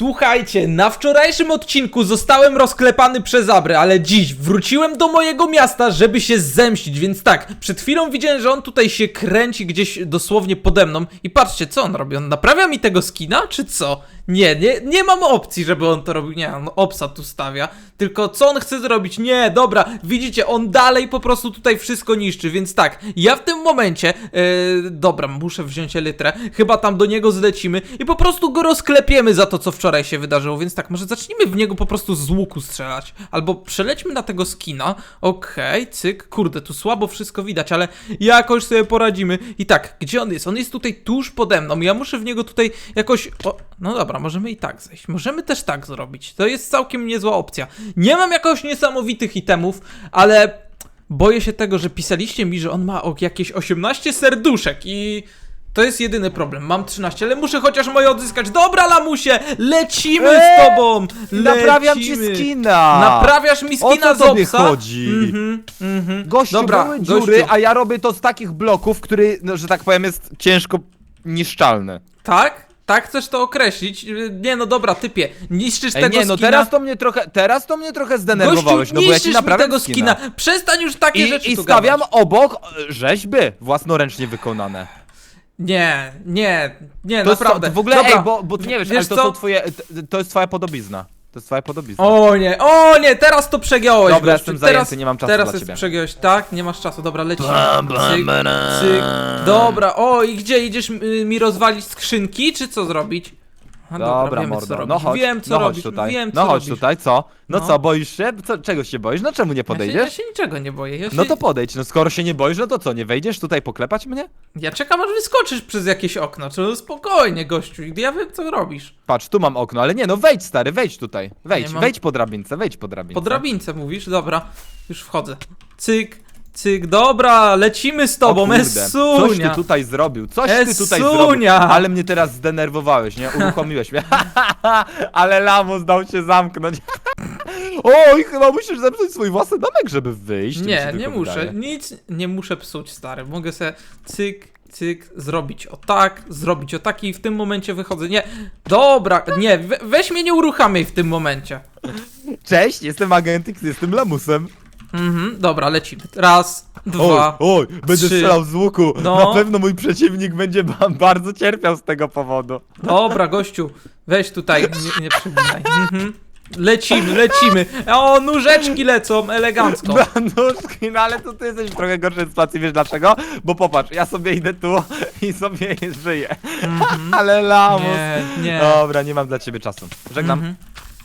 Słuchajcie, na wczorajszym odcinku zostałem rozklepany przez Abry, ale dziś wróciłem do mojego miasta, żeby się zemścić, więc tak, przed chwilą widziałem, że on tutaj się kręci gdzieś dosłownie pode mną i patrzcie, co on robi, on naprawia mi tego skina, czy co? Nie, nie, nie mam opcji, żeby on to robił, nie, on obsa tu stawia, tylko co on chce zrobić? Nie, dobra, widzicie, on dalej po prostu tutaj wszystko niszczy, więc tak, ja w tym momencie, yy, dobra, muszę wziąć elytrę, chyba tam do niego zlecimy i po prostu go rozklepiemy za to, co wczoraj się wydarzyło, więc tak, może zacznijmy w niego po prostu z łuku strzelać, albo przelećmy na tego skina, okej, cyk, kurde, tu słabo wszystko widać, ale jakoś sobie poradzimy. I tak, gdzie on jest? On jest tutaj tuż pode mną, ja muszę w niego tutaj jakoś, o, no dobra, możemy i tak zejść, możemy też tak zrobić, to jest całkiem niezła opcja, nie mam jakoś niesamowitych itemów, ale boję się tego, że pisaliście mi, że on ma jakieś 18 serduszek i to jest jedyny problem. Mam 13, ale muszę chociaż moje odzyskać. Dobra, lamusie, lecimy z Eee, tobą. Naprawiam ci Lecimy. skina! Naprawiasz mi O skina co z tobie obsa? chodzi? Mhm, mhm. Gościu, Dobra, były gościu. dziury, a ja robię to z takich bloków, który, no, że tak powiem, jest ciężko niszczalny. Tak? Tak chcesz to określić? Nie no dobra, typie, niszczysz Ej, tego nie, no skina. teraz to mnie trochę, teraz to mnie trochę zdenerwowałeś, Gościu, no bo ja ci niszczysz mi naprawiam tego skina. Przestań już takie rzeczy I, i tu stawiam gadać. obok e, rzeźby własnoręcznie wykonane. Nie, nie, nie, To naprawdę. To, w ogóle, dobra. ej, bo, bo ty nie wiesz, ale to co? są twoje, to jest twoja podobizna. To jest twoja podobizna. O nie, o nie, teraz to przegiąłeś. Dobra, gościu. jestem zajęty, teraz, nie mam czasu Teraz dla jest ciebie. przegiąłeś, tak? Nie masz czasu, dobra, Cyk, cyk. Dobra, o i gdzie idziesz y, mi rozwalić skrzynki, czy co zrobić? A, Dobra, wiemy, mordo, co no chodź, wiem co no chodź robisz, tutaj, wiem co no chodź robisz. tutaj, co? No, No. co, boisz się? Co, czego się boisz? No czemu nie Ja się, podejdziesz? ja się niczego nie boję. Ja, się, No to podejdź, no skoro się nie boisz, no to co, nie wejdziesz tutaj poklepać mnie? ja czekam aż wyskoczysz przez jakieś okno, czy no spokojnie gościu, ja wiem co robisz. Patrz, tu mam okno, ale nie, no wejdź stary, wejdź tutaj, wejdź, Nie mam- wejdź po drabince, wejdź po drabince. Po drabince mówisz, dobra, już wchodzę. Cyk, cyk, dobra, lecimy z tobą, kurde, Coś ty tutaj zrobił, coś ty tutaj Esunia. zrobił, ale mnie teraz zdenerwowałeś, nie? Uruchomiłeś mnie. ale lamus dał się zamknąć. Oj, chyba musisz zepsuć swój własny domek, żeby wyjść. mi Nie, się nie tylko muszę, wydaje. nic nie muszę psuć, stary. Mogę sobie cyk, cyk, zrobić o tak, zrobić o tak i w tym momencie wychodzę. Nie, dobra, nie, we, weź mnie nie uruchamiaj w tym momencie. Cześć, jestem agent X, jestem lamusem. Mhm, dobra, lecimy. Raz, Oj, dwa, oj, będę trzy. strzelał z łuku. No. Na pewno mój przeciwnik będzie ba bardzo cierpiał z tego powodu. dobra, gościu, weź tutaj, nie, nie przypominaj. Mhm. Lecimy, lecimy. O, nóżeczki lecą, elegancko. Na nóżki, no ale to ty jesteś w trochę gorszej sytuacji, wiesz dlaczego? Bo popatrz, ja sobie idę tu i sobie żyję. ale lamus. Nie, nie. Dobra, nie mam dla ciebie czasu. Żegnam. Mhm.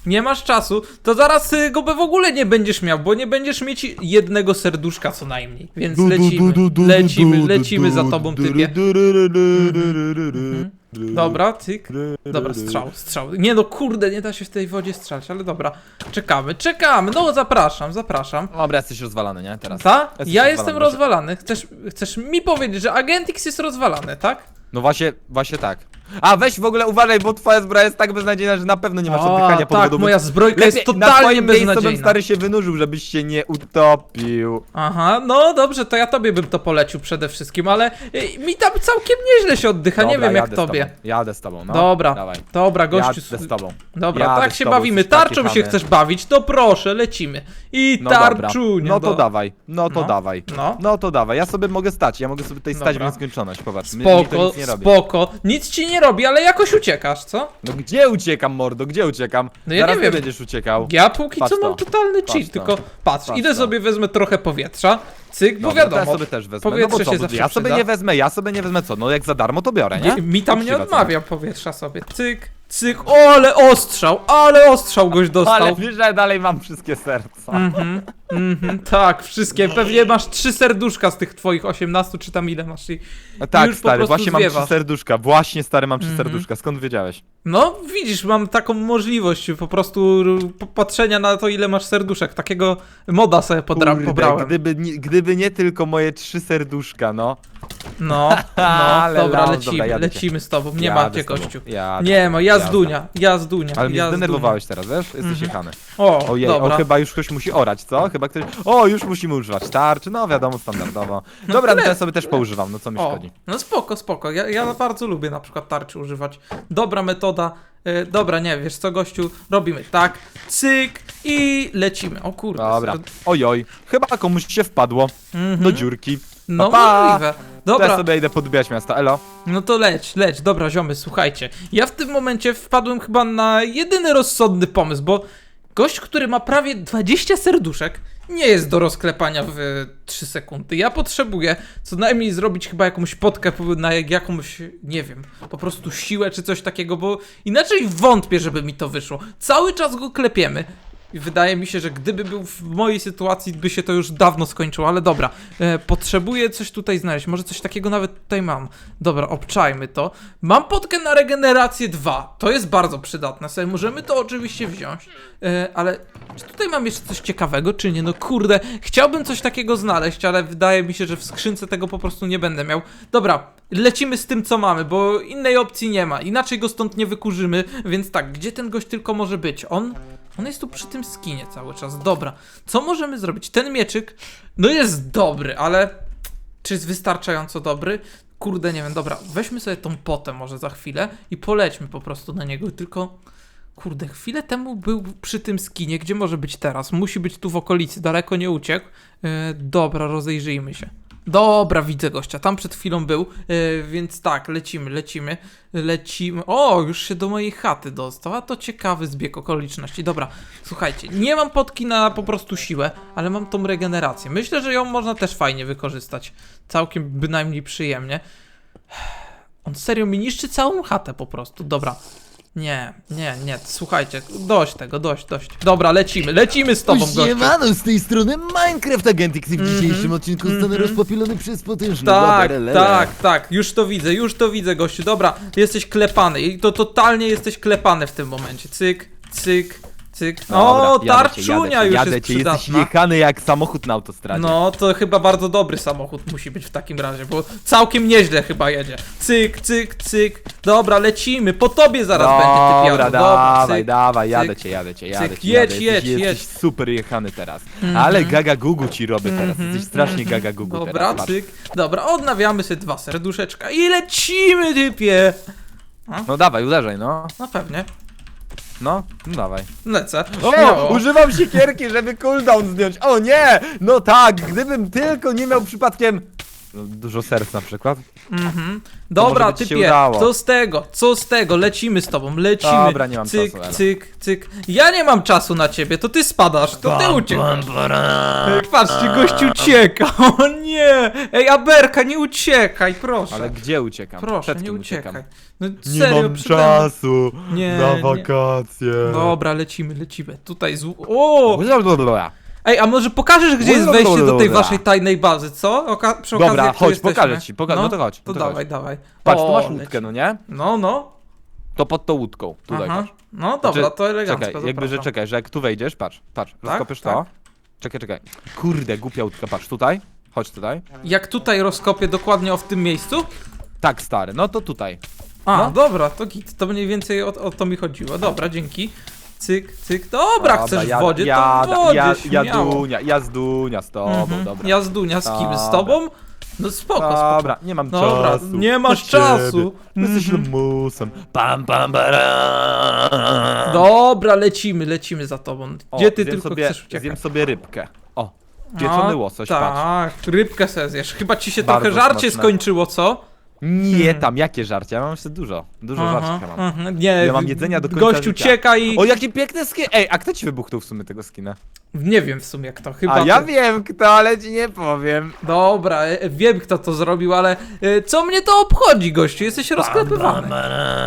Nie masz czasu, to zaraz y, go w ogóle nie będziesz miał, bo nie będziesz mieć jednego serduszka co najmniej. Więc lecimy, lecimy, lecimy za tobą, typie. Dobra, cyk. Dobra, strzał, strzał. Nie no, kurde, nie da się w tej wodzie strzelać, ale dobra. Czekamy, czekamy, no zapraszam, zapraszam. Dobra, jesteś rozwalany, nie? Teraz. Ta? Jesteś Ja jestem rozwalany. Chcesz, chcesz mi powiedzieć, że Agent X jest rozwalany, tak? No właśnie, właśnie tak. A weź w ogóle uważaj, bo twoja zbroja jest tak beznadziejna, że na pewno nie masz A, oddychania tak, powodu. moja zbrojka jest na totalnie twoim miejscu bym beznadziejna. stary się wynurzył, żebyś się nie utopił. Aha, no dobrze, to ja tobie bym to polecił przede wszystkim, ale y, mi tam całkiem nieźle się oddycha, nie Dobra, wiem jak jadę z tobie. tobą, Jadę z tobą, no. Dobra, Dawaj. dobra, gościu. Jadę z tobą. Dobra, Jadę tak z się tobą, bawimy. jesteś taki Tarczą się chamy. chcesz bawić, to proszę, lecimy. I No dobra. tarczunia. No to do- dawaj, no to No. dawaj. No. No to dawaj, ja sobie mogę stać, ja mogę sobie tutaj stać w Dobra. nieskończoność, popatrz. mi- mi to Spoko, nic nie robi. spoko. Nic ci nie robi, ale jakoś uciekasz, co? No gdzie uciekam, mordo, gdzie uciekam? No ja Zaraz nie ty wiem. będziesz uciekał. Ja póki Patrz co to. mam totalny Patrz to. tylko patrz, Patrz idę to. sobie wezmę trochę powietrza, cyk, bo Dobra, to wiadomo. ja sobie też wezmę. powietrze no bo się zawsze ja sobie przyda. nie wezmę, ja sobie nie wezmę co? No jak za darmo to biorę, nie? Mi, mi tam nie Uczciwa cena. odmawia powietrza sobie. Cyk, cyk. O, ale ostrzał, ale ostrzał goś dostał. Ale wiesz, że dalej mam wszystkie serca. Mhm, mhm, tak, wszystkie. Pewnie masz trzy serduszka z tych twoich 18, czy tam ile masz. I... Tak, już po stary, prostu właśnie mam zwiewasz. trzy serduszka. Właśnie, stary, mam trzy Mhm. serduszka. Skąd wiedziałeś? No, widzisz, mam taką możliwość po prostu patrzenia na to, ile masz serduszek. Takiego moda sobie podra- Kurde, pobrałem. Gdyby, nie- gdyby nie tylko moje trzy serduszka, no. No, no, Ale dobra, laus, lecimy, dobra, jadę cię. lecimy z tobą. Nie Jadę macie z tobą. gościu. Jadę. Nie ma, Jazda. jazdunia, jazdunia. Ale mnie zdenerwowałeś teraz, wiesz? Jesteś jechany. O, Ojej, dobra. o chyba już ktoś musi orać, co? Chyba ktoś... O, już musimy używać tarczy, no wiadomo, standardowo. Dobra, no to ja sobie też poużywam, no co mi O, szkodzi. no spoko, spoko. Ja, ja bardzo lubię na przykład tarczy używać. Dobra metoda. Y, dobra, nie, wiesz co, gościu, robimy tak, cyk i lecimy. O kurde. Dobra, ojoj, chyba komuś się wpadło Mhm. do dziurki. No Pa, pa. możliwe. Ja Dobra, sobie idę podbijać miasto, elo. no to leć, leć. Dobra, ziomy, słuchajcie. Ja w tym momencie wpadłem chyba na jedyny rozsądny pomysł, bo gość, który ma prawie 20 serduszek, nie jest do rozklepania w 3 sekundy. Ja potrzebuję co najmniej zrobić chyba jakąś potkę na jakąś, nie wiem, po prostu siłę czy coś takiego, bo inaczej wątpię, żeby mi to wyszło. Cały czas go klepiemy. I wydaje mi się, że gdyby był w mojej sytuacji, by się to już dawno skończyło, ale dobra. E, potrzebuję coś tutaj znaleźć. Może coś takiego nawet tutaj mam. Dobra, obczajmy to. Mam potkę na regenerację 2. To jest bardzo przydatne. Sobie możemy to oczywiście wziąć. E, ale czy tutaj mam jeszcze coś ciekawego, czy nie? No kurde, chciałbym coś takiego znaleźć, ale wydaje mi się, że w skrzynce tego po prostu nie będę miał. Dobra, lecimy z tym, co mamy, bo innej opcji nie ma. Inaczej go stąd nie wykurzymy, więc tak, gdzie ten gość tylko może być? On? On jest tu przy tym skinie cały czas. Dobra, co możemy zrobić? Ten mieczyk, no jest dobry, ale czy jest wystarczająco dobry? Kurde, nie wiem, dobra, weźmy sobie tą potę może za chwilę i polećmy po prostu na niego, tylko... Kurde, chwilę temu był przy tym skinie, gdzie może być teraz? Musi być tu w okolicy, daleko nie uciekł. E, dobra, rozejrzyjmy się. Dobra, widzę gościa, tam przed chwilą był, e, więc tak, lecimy, lecimy, lecimy. O, już się do mojej chaty dostał, a to ciekawy zbieg okoliczności. Dobra, słuchajcie, nie mam potki na po prostu siłę, ale mam tą regenerację. Myślę, że ją można też fajnie wykorzystać. Całkiem bynajmniej przyjemnie. On serio mi niszczy całą chatę po prostu. Dobra. Nie, nie, nie, słuchajcie, dość tego, dość, dość. Dobra, lecimy, lecimy z tobą, gościu. Siemano, z tej strony Minecraft Agentix i w dzisiejszym odcinku zostanę mhm. rozpopilony przez potężnego Tak, Berelele. tak, tak, już to widzę, już to widzę, gościu. Dobra, jesteś klepany i to totalnie jesteś klepany w tym momencie. Cyk, cyk, cyk. O, Dobra, jadę cię, tarczunia jadę cię, już jadę jest cię, jesteś przydatna. jechany jak samochód na autostradzie. No, to chyba bardzo dobry samochód musi być w takim razie, bo całkiem nieźle chyba jedzie. Cyk, cyk, cyk. Dobra, lecimy, po tobie zaraz będzie ty Dobra, piano. dawaj, cyk. dawaj, jadę cyk, cię, jadę cię, jadę cyk. cię. Jedź, jadę. jedź, jesteś, jedź. jesteś super jechany teraz. Ale gaga gugu ci robię teraz, jesteś strasznie gaga gugu Dobra, teraz. patrz. cyk. Dobra, odnawiamy sobie dwa serduszeczka i lecimy, typie. No dawaj, uderzaj, no. No pewnie, No, no dawaj. lecę. O, Śmiało. używam siekierki, żeby cooldown zdjąć. O nie! No tak, gdybym tylko nie miał przypadkiem... No, dużo serc na przykład. Mhm. Dobra, może by ci się typie, udało. co z tego, co z tego, lecimy z tobą, lecimy. Dobra, nie mam cyk, czasu, elo. cyk, cyk. Ja nie mam czasu na ciebie, to ty spadasz, to ty uciekasz. Ej, Patrzcie, gość ucieka, o nie! Ej, Aberka, nie uciekaj, proszę. Ale gdzie uciekam? Proszę, Przed nie kim uciekaj. uciekam? No Nie serio, mam przede mną- czasu Nie, na nie. wakacje. Dobra, lecimy, lecimy. Tutaj z... O! Ej, a może pokażesz, gdzie jest wejście do tej waszej tajnej bazy, co? Oka przy okazji, jak tu chodź, jesteśmy. pokażę ci, poka- no to chodź, To to dawaj, chodź. dawaj. Patrz, O, tu masz leci. łódkę, no nie? No, no. To pod tą łódką, tutaj Aha. patrz. No dobra, Znaczy, to elegancko, Czekaj, jakby, że zapraszam. czekaj, że jak tu wejdziesz, patrz, patrz, rozkopiesz tak. to. Czekaj, czekaj. Kurde, głupia łódka, patrz, tutaj. Chodź tutaj. Jak tutaj rozkopię dokładnie o w tym miejscu? Tak, stary, no to tutaj. A, No. dobra, to git, to mniej więcej o, o to mi chodziło. Dobra, dzięki. Cyk, cyk. Dobra, chcesz w wodzie, ja, to w wodzie, ja, śmiało. Jadunia, jazdunia z tobą, Mhm. dobra. Jazdunia z kim? Z Dobra. tobą? No spoko, spoko. Dobra, nie mam Dobra, czasu. nie masz Na czasu. ciebie. Jesteś Mhm. lamusem. Pam, pam, bara. Dobra, lecimy, lecimy za tobą. O, Gdzie ty zjem tylko sobie, chcesz Zjem uciekać? sobie rybkę. O, pieczony No, łosoś, patrz. Tak, rybkę se zjesz. Chyba ci się Bardzo trochę żarcie smaczne. skończyło, co? Nie, tam jakie żarcie? Ja mam jeszcze dużo. Dużo żarcia mam. aha. Nie, Ja mam jedzenia do końca Gość życia. ucieka i... O, jakie piękne skin! Ej, a kto ci wybuchnął w sumie tego skina? Nie wiem w sumie kto, chyba A ja ty. wiem kto, ale ci nie powiem. Dobra, e, wiem kto to zrobił, ale e, co mnie to obchodzi, gościu? Jesteś rozklepywany.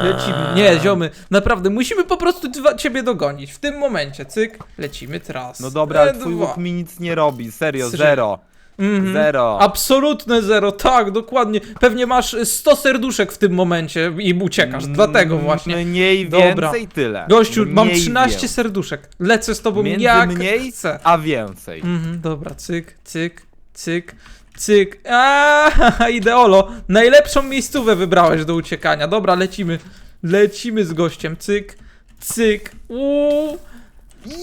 Lecimy. Nie, ziomy, naprawdę, musimy po prostu dwa, ciebie dogonić. W tym momencie, cyk, lecimy teraz. No dobra, ale E, twój dwa. łuk mi nic nie robi, serio, zero. Mhm. Zero. Absolutne zero, tak, dokładnie. Pewnie masz 100 serduszek w tym momencie i uciekasz, dlatego właśnie. Mniej, Dobra. więcej, tyle. Gościu, mam Mniej 13 więcej. serduszek. Lecę z tobą Między jak mniej, chcę. a więcej. Mhm, dobra, cyk, cyk, cyk, cyk. Aaaa, ideolo. Najlepszą miejscówę wybrałeś do uciekania. Dobra, lecimy. Lecimy z gościem. Cyk, cyk. Uuu.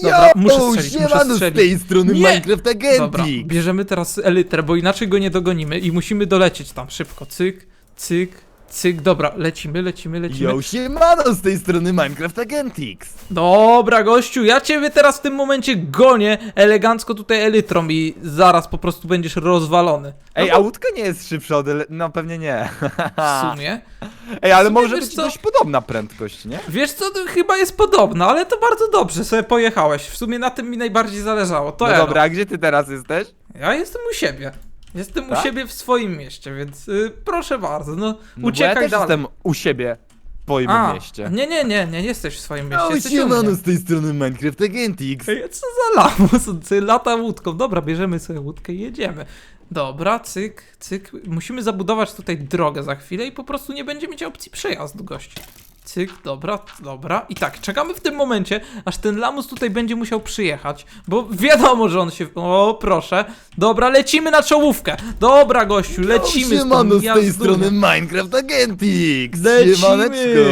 Dobra, muszę Yo, strzelić, muszę siemano, z strzelić. tej strony Nie! Minecraft Dobra, bierzemy teraz elytrę, bo inaczej go nie dogonimy i musimy dolecieć tam szybko. Cyk, cyk, cyk. Dobra, lecimy, lecimy, lecimy. Yo, siemano, z tej strony Minecraft Agentix. Dobra, gościu, ja ciebie teraz w tym momencie gonię elegancko tutaj elytrą i zaraz po prostu będziesz rozwalony. Ej, no a łódka nie jest szybsza od... ele- No pewnie nie. w sumie. Ej, ale w sumie może wiesz być co? dość podobna prędkość, nie? Wiesz co, to chyba jest podobna, ale to bardzo dobrze sobie pojechałeś. W sumie na tym mi najbardziej zależało. To No elo. dobra, a gdzie ty teraz jesteś? Ja jestem u siebie. Jestem u Tak? siebie w swoim mieście, więc y, proszę bardzo, no, No bo uciekaj ja też dalej. jestem u siebie w twoim A, mieście. nie, nie, nie, nie jesteś w swoim mieście, Yo, jesteś u siemano, mnie. z tej strony Minecraft Agentix. Ej, Co za lamus, on sobie lata łódką. Dobra, bierzemy sobie łódkę i jedziemy. Dobra, cyk, cyk. Musimy zabudować tutaj drogę za chwilę i po prostu nie będzie mieć opcji przejazdu gości. Cyk, dobra, dobra. I tak, czekamy w tym momencie, aż ten lamus tutaj będzie musiał przyjechać, bo wiadomo, że on się... O, proszę. Dobra, lecimy na czołówkę. Dobra, gościu, lecimy Yo, z siemano, z tej strony Minecraft Agentix. Lecimy. Siemaneczko,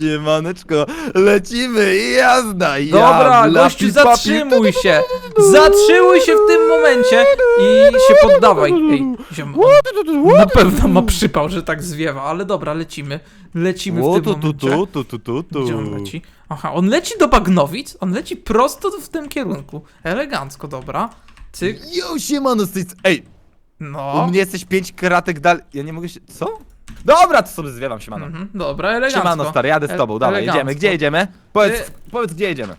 siemaneczko. Lecimy, jazda, ja, Dobra, gościu, zatrzymuj się! Zatrzymuj się w tym momencie i się poddawaj. Ej, ziom, on na pewno ma przypał, że tak zwiewa, ale dobra, lecimy. Lecimy w tym momencie. Gdzie on leci? Aha, on leci do Bagnowic, on leci prosto w tym kierunku. Elegancko, dobra. Cyk, Yo, siemano, z tej... Ej, u no. mnie jesteś pięć kratek dalej. Ja nie mogę się. Co? Dobra, to sobie zwiewam się, mano. Mhm, dobra, elegancko. Siemano stary, jadę z tobą, E- dawaj, elegancko. jedziemy. Gdzie jedziemy? Powiedz, powiedz gdzie jedziemy.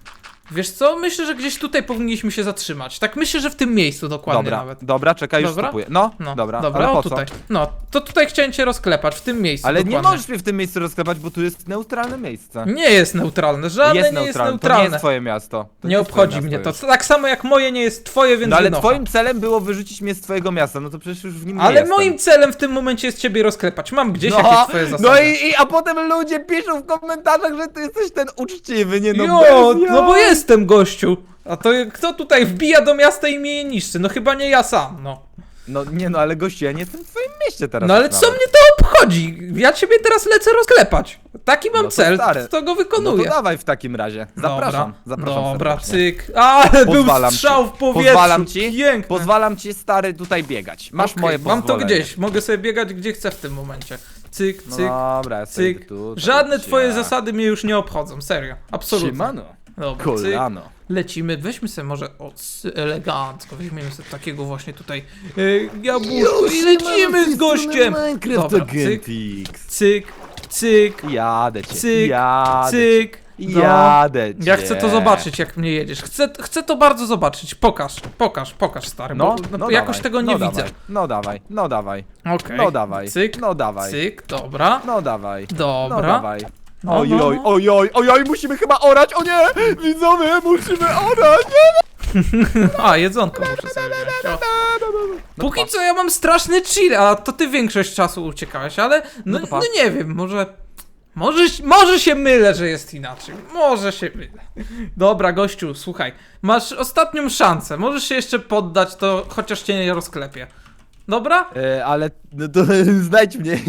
Wiesz co, myślę, że gdzieś tutaj powinniśmy się zatrzymać. Tak myślę, że w tym miejscu dokładnie Dobra, nawet. dobra, czekaj, już Dobra? stopuję. No, No, dobra, dobra, ale o po co? tutaj. No, to tutaj chciałem cię rozklepać, w tym miejscu Ale nie dokładnie. możesz mnie w tym miejscu rozklepać, bo tu jest neutralne miejsce. Nie jest neutralne, żadne jest nie jest neutralne, to neutralne. nie jest twoje miasto. To nie jest obchodzi mnie to. miasto Tak samo jak moje nie jest twoje, więc No ale wynocha. twoim celem było wyrzucić mnie z twojego miasta, no to przecież już w nim nie Ale moim celem w tym momencie jest ciebie rozklepać. Mam gdzieś no, jakieś twoje zasady. No i, i, a potem ludzie piszą w komentarzach, że ty jesteś ten uczciwy, nie no Jo, bez no bo jaj. Jestem gościu. A to kto tutaj wbija do miasta i mnie je niszczy? No chyba nie ja sam, no. No nie no, ale gościu, ja nie jestem w twoim mieście teraz. No ale co mnie to obchodzi? Ja ciebie teraz lecę rozklepać. Taki mam No cel, stary. to go No wykonuję. to dawaj w takim razie. Zapraszam, Dobra, zapraszam Dobra, serdecznie. cyk. Ale był strzał ci. w powietrzu. Pozwalam ci. Piękne. Pozwalam ci stary tutaj biegać. Masz Okej, moje Mam to pozwolenie. gdzieś, mogę sobie biegać gdzie chcę w tym momencie. Cyk, No cyk, dobra, ja sobie cyk. tu, Żadne twoje zasady mnie już nie obchodzą, serio. Absolutnie. Siemano. Dobra, cyk. Kolano. Lecimy, weźmy sobie może o, elegancko, weźmiemy sobie takiego właśnie tutaj yy, jabłuszko i lecimy z gościem. Minecraft Dobra, cyk, cyk, cyk, Jadę cię, cyk, jadę cyk. No. Jadę cię. Ja chcę to zobaczyć, jak mnie jedziesz. Chcę, chcę to bardzo zobaczyć. Pokaż, pokaż, pokaż, stary, No, bo no jakoś dawaj, tego nie no widzę. Dawaj, no dawaj, no dawaj, Okej. no dawaj, Cyk, no dawaj, cyk, dobra. no dawaj, Dobra. no dawaj. No, Oj, no, oj, no. oj, oj, oj, oj, musimy chyba orać, o nie! Widzowie, musimy orać! A, jedzonko muszę sobie wziąć. O. No Póki co ja mam straszny chill, a to ty większość czasu uciekałeś, ale no, No to pa. no nie wiem, może, może, może się mylę, że jest inaczej. Może się mylę. Dobra, gościu, słuchaj, masz ostatnią szansę, możesz się jeszcze poddać, to chociaż cię nie rozklepię. Dobra? E, ale, no to znajdź mnie.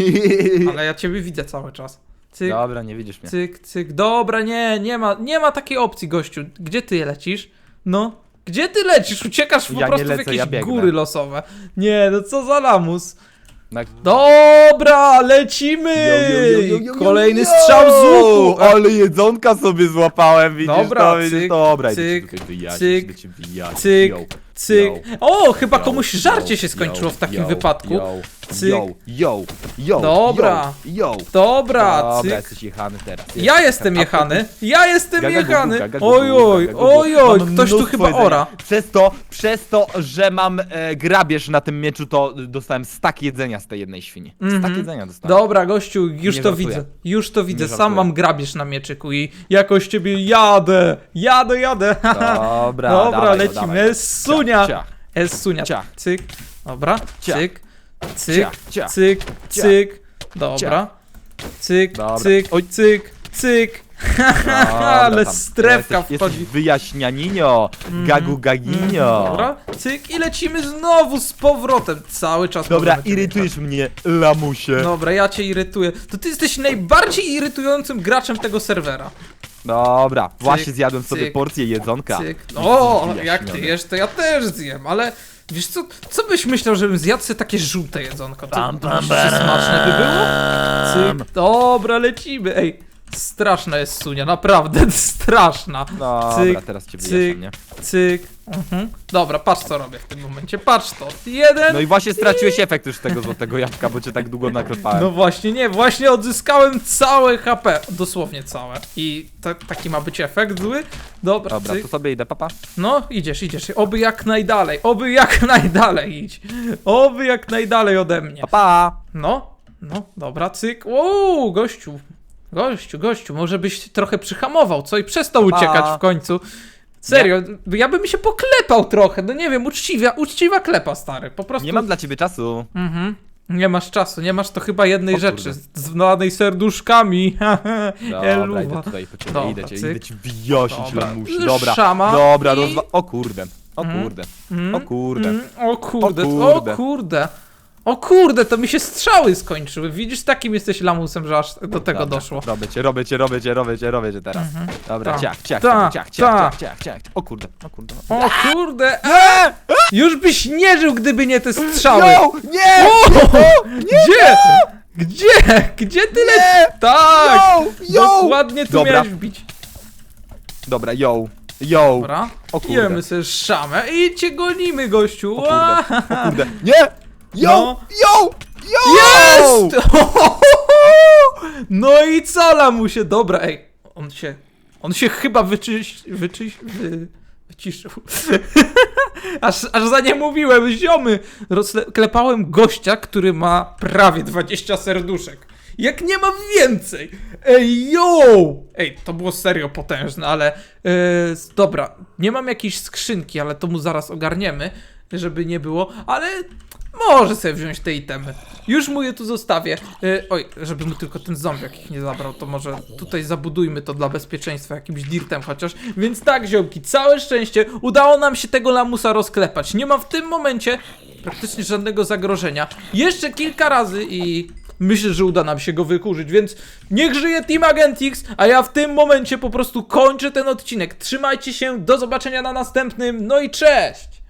Ale ja ciebie widzę cały czas. Cyk, Dobra, nie widzisz mnie. cyk, cyk. Dobra, nie, nie ma, nie ma takiej opcji, gościu. Gdzie ty lecisz? No. Gdzie ty lecisz? Uciekasz po Ja nie prostu w lecę, jakieś ja biegnę. góry losowe. Nie, no co za lamus. Na... Dobra, lecimy! Kolejny strzał z łuku! Ale jedzonka sobie złapałem, widzisz Dobra, to, widzisz cyk? Dobra, idę cyk, ci tutaj wyjaśnić, cyk, idę ci wyjaśnić, cyk, yo, Cyk. O, chyba yo, komuś yo, żarcie się yo, skończyło w takim yo, wypadku. Yo, Cyk. yo, yo, yo, Dobra. yo, yo. Dobra, Dobra, cyk. jesteś jechany teraz. Ja jestem jechany, ja jestem Gaga jechany. gaga gugu, Oj, oj, gaga gugu. oj, oj, Mam ktoś tu mnóstwo chyba jedzenia. ora. Przez to, przez to, że mam e, grabież na tym mieczu, to dostałem stak jedzenia z tej jednej świni. Mhm. Stak jedzenia dostałem. Dobra, gościu, już Nie to żartuję. widzę. Już to widzę. Sam żartuję. mam grabież na mieczyku i jakoś ciebie jadę. Jadę, jadę. Dobra, Dobra, dawaj, lecimy. dawaj. Sunia. Ciach, Es sunia. Ciach. Cyk. Dobra. Ciach. Cyk. Cyk. Cyk. Cyk. Dobra. Cyk. Dobra. Cyk. Oj. Cyk. Cyk. Dobra, Ale tam. strefka jesteś, wchodzi. Jesteś wyjaśnianinio, gagu gaginio. Dobra. Cyk i lecimy znowu z powrotem. Cały czas. Dobra, możemy irytujesz mnie, lamusie. Dobra, ja cię irytuję. To ty jesteś najbardziej irytującym graczem tego serwera. Dobra, właśnie zjadłem sobie cyk, porcję jedzonka. Cyk. O, jak ty jesz, to ja też zjem, ale wiesz co, co byś myślał, żebym zjadł sobie takie żółte jedzonko? To pam, myślisz, że smaczne by było? Cyk, dobra, lecimy, ej. Straszna jest Sunia, naprawdę straszna. Dobra, cyk, teraz cię cyk, wyjaśniam, nie? cyk. Mhm. Dobra, patrz co robię w tym momencie, patrz to. Jeden. No i właśnie straciłeś efekt już tego złotego jabłka, bo cię tak długo naklepałem. No właśnie, nie, właśnie odzyskałem całe HP, dosłownie całe. I ta, taki ma być efekt zły. Dobra, Dobra, cyk. to sobie idę, papa. No, idziesz, idziesz. Oby jak najdalej, oby jak najdalej idź. Oby jak najdalej ode mnie. Papa! No, no, dobra, cyk. Uuu, gościu. Gościu, gościu, może byś trochę przyhamował, co? I przestał uciekać w końcu. Serio, ja bym się poklepał trochę, no nie wiem, uczciwa, uczciwa klepa, stary, po prostu. Nie mam dla ciebie czasu. Mhm. Nie masz czasu, nie masz to chyba jednej O rzeczy, kurde. zwanej serduszkami. Dobra, Eluwa. idę tutaj po ciebie, Dobra, idę cię, cyk. idę ci wyjaśnić, Dobra. lamusi. Dobra, Szama dobra, i- rozwa... O kurde, o Mhm. kurde, o kurde. mm, o kurde, O o kurde. kurde. O kurde, to mi się strzały skończyły. Widzisz, takim jesteś lamusem, że aż do tego Dobra, doszło. Robię cię, robię cię, robię cię, robię cię, robię cię teraz. Dobra, Ta, ciach, ciach, ta, ciach, ciach, ta. ciach, ciach, ciach. O kurde, o kurde. O kurde, a! Już byś nie żył, gdyby nie te strzały. No, nie! O! Gdzie? Gdzie? Gdzie ty lecisz? Tak! Yo, yo! Dokładnie tu Dobra. miałeś wbić. Dobra, yo, yo. Dobra. O kurde. Jemy sobie szamę i cię gonimy, gościu. O kurde, o kurde. Nie! Yo, No. yo, yo! Jest! No i co lamusie? Dobra, ej. On się. On się chyba wyczyś. wyczyś. Wy, wyciszył. aż, aż za nie mówiłem, ziomy. Rozklepałem gościa, który ma prawie 20 serduszek. Jak nie ma więcej! Ej, yo! Ej, to było serio potężne, ale. Yy, dobra, nie mam jakiejś skrzynki, ale to mu zaraz ogarniemy, żeby nie było, ale może sobie wziąć te itemy. Już mu je tu zostawię. Yy, oj, żeby mu tylko ten zombiak ich nie zabrał, to może tutaj zabudujmy to dla bezpieczeństwa jakimś dirtem chociaż. Więc tak, ziomki, całe szczęście udało nam się tego lamusa rozklepać. Nie ma w tym momencie praktycznie żadnego zagrożenia. Jeszcze kilka razy i myślę, że uda nam się go wykurzyć, więc niech żyje Team Agent X, a ja w tym momencie po prostu kończę ten odcinek. Trzymajcie się, do zobaczenia na następnym, no i cześć!